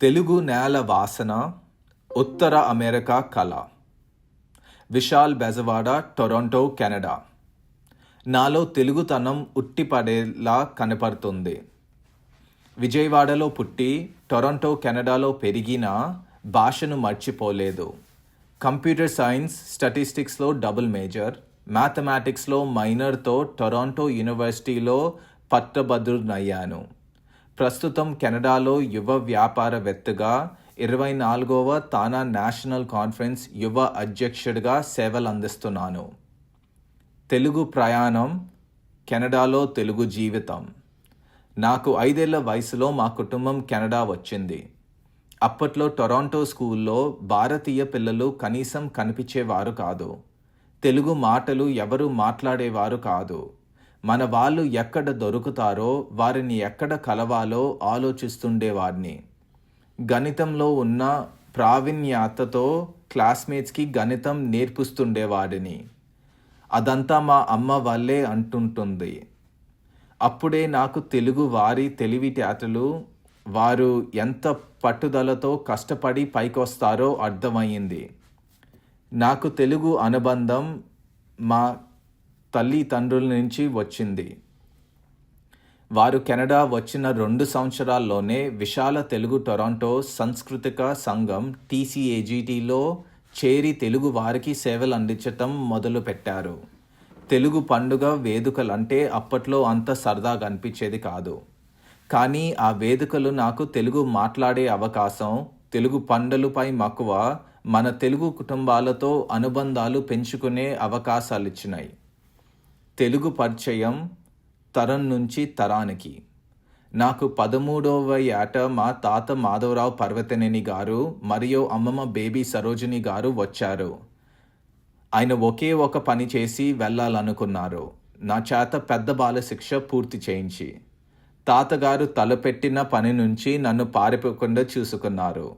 తెలుగు నేల వాసన ఉత్తర అమెరికా కళ. Vishal Bezawada Toronto Canada. నాలో తెలుగుతనం ఉట్టిపడేలా కనపడుతుంది. విజయవాడలో పుట్టి టొరంటో కెనడాలో పెరిగిన భాషను మర్చిపోలేదు. కంప్యూటర్ సైన్స్ స్టటిస్టిక్స్లో డబుల్ మేజర్ మ్యాథమెటిక్స్లో మైనర్తో టొరంటో యూనివర్సిటీలో పట్టభద్రునయ్యాను ప్రస్తుతం కెనడాలో యువ వ్యాపారవేత్తగా ఇరవై నాలుగవ తానా నేషనల్ కాన్ఫరెన్స్ యువ అధ్యక్షుడిగా సేవలు అందిస్తున్నాను తెలుగు ప్రయాణం కెనడాలో తెలుగు జీవితం. నాకు ఐదేళ్ళ వయసులో మా కుటుంబం కెనడా వచ్చింది. అప్పట్లో టొరాంటో స్కూల్లో భారతీయ పిల్లలు కనీసం కనిపించేవారు కాదు. తెలుగు మాటలు ఎవరు మాట్లాడేవారు కాదు. మన వాళ్ళు ఎక్కడ దొరుకుతారో వారిని ఎక్కడ కలవాలో ఆలోచిస్తుండేవాడిని గణితంలో ఉన్న ప్రావీణ్యతతో క్లాస్మేట్స్కి గణితం నేర్పిస్తుండేవాడిని అదంతా మా అమ్మ వల్లే అంటుంటుంది. అప్పుడే నాకు తెలుగు వారి తెలివితేటలు వారు ఎంత పట్టుదలతో కష్టపడి పైకొస్తారో అర్థమయ్యింది. నాకు తెలుగు అనుబంధం మా తల్లిదండ్రుల నుంచి వచ్చింది. వారు కెనడా వచ్చిన రెండు సంవత్సరాల్లోనే విశాల తెలుగు టొరాంటో సాంస్కృతిక సంఘం టీసీఏజీటీలో చేరి తెలుగు వారికి సేవలు అందించటం మొదలుపెట్టారు. తెలుగు పండుగ వేదికలంటే అప్పట్లో అంత సరదాగా అనిపించేది కాదు. కానీ ఆ వేదికలు నాకు తెలుగు మాట్లాడే అవకాశం తెలుగు పండులపై మక్కువ మన తెలుగు కుటుంబాలతో అనుబంధాలు పెంచుకునే అవకాశాలు ఇచ్చినాయి తెలుగు పరిచయం తరం నుంచి తరానికి. నాకు పదమూడవ ఏట మా తాత మాధవరావు పర్వతనేని గారు మరియు అమ్మమ్మ బేబీ సరోజిని గారు వచ్చారు. ఆయన ఒకే ఒక పని చేసి వెళ్ళాలనుకున్నారు. నా చేత పెద్ద బాల శిక్ష పూర్తి చేయించి. తాతగారు తలపెట్టిన పని నుంచి నన్ను పారిపోకుండా చూసుకున్నారు.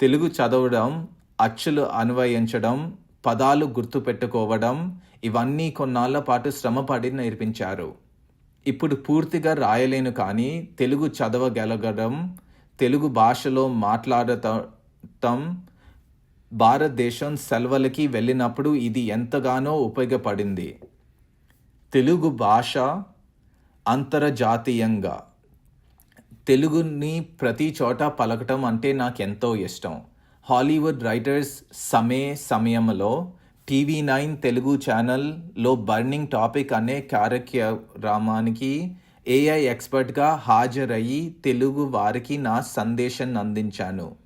తెలుగు చదవడం అచ్చులు అన్వయించడం పదాలు గుర్తుపెట్టుకోవడం ఇవన్నీ కొన్నాళ్ళ పాటు శ్రమపడి నేర్పించారు. ఇప్పుడు పూర్తిగా రాయలేను కానీ తెలుగు చదవగలగడం తెలుగు భాషలో మాట్లాడటం భారతదేశం సెలవులకి వెళ్ళినప్పుడు ఇది ఎంతగానో ఉపయోగపడింది. తెలుగు భాష అంతర్జాతీయంగా. తెలుగుని ప్రతి చోట పలకటం అంటే నాకెంతో ఇష్టం. హాలీవుడ్ రైటర్స్ సమే సమయంలో టీవీ నైన్ తెలుగు ఛానల్లో బర్నింగ్ టాపిక్ అనే కార్యక్రమానికి ఏఐ ఎక్స్పర్ట్గా హాజరయ్యి తెలుగు వారికి నా సందేశం అందించాను.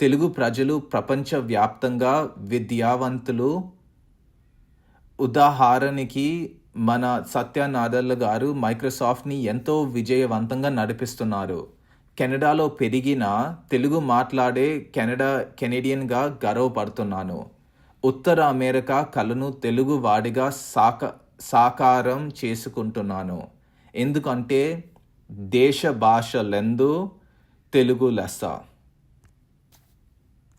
తెలుగు ప్రజలు ప్రపంచవ్యాప్తంగా విద్యావంతులు. ఉదాహరణకి మన సత్యనాదల్ గారు మైక్రోసాఫ్ట్ని ఎంతో విజయవంతంగా నడిపిస్తున్నారు. కెనడాలో పెరిగిన తెలుగు మాట్లాడే కెనడా కెనేడియన్గా గర్వపడుతున్నాను. ఉత్తర అమెరికా కళను తెలుగు వాడిగా సాక సాకారం చేసుకుంటున్నాను. ఎందుకంటే దేశ భాషలెందు తెలుగు లెస్స.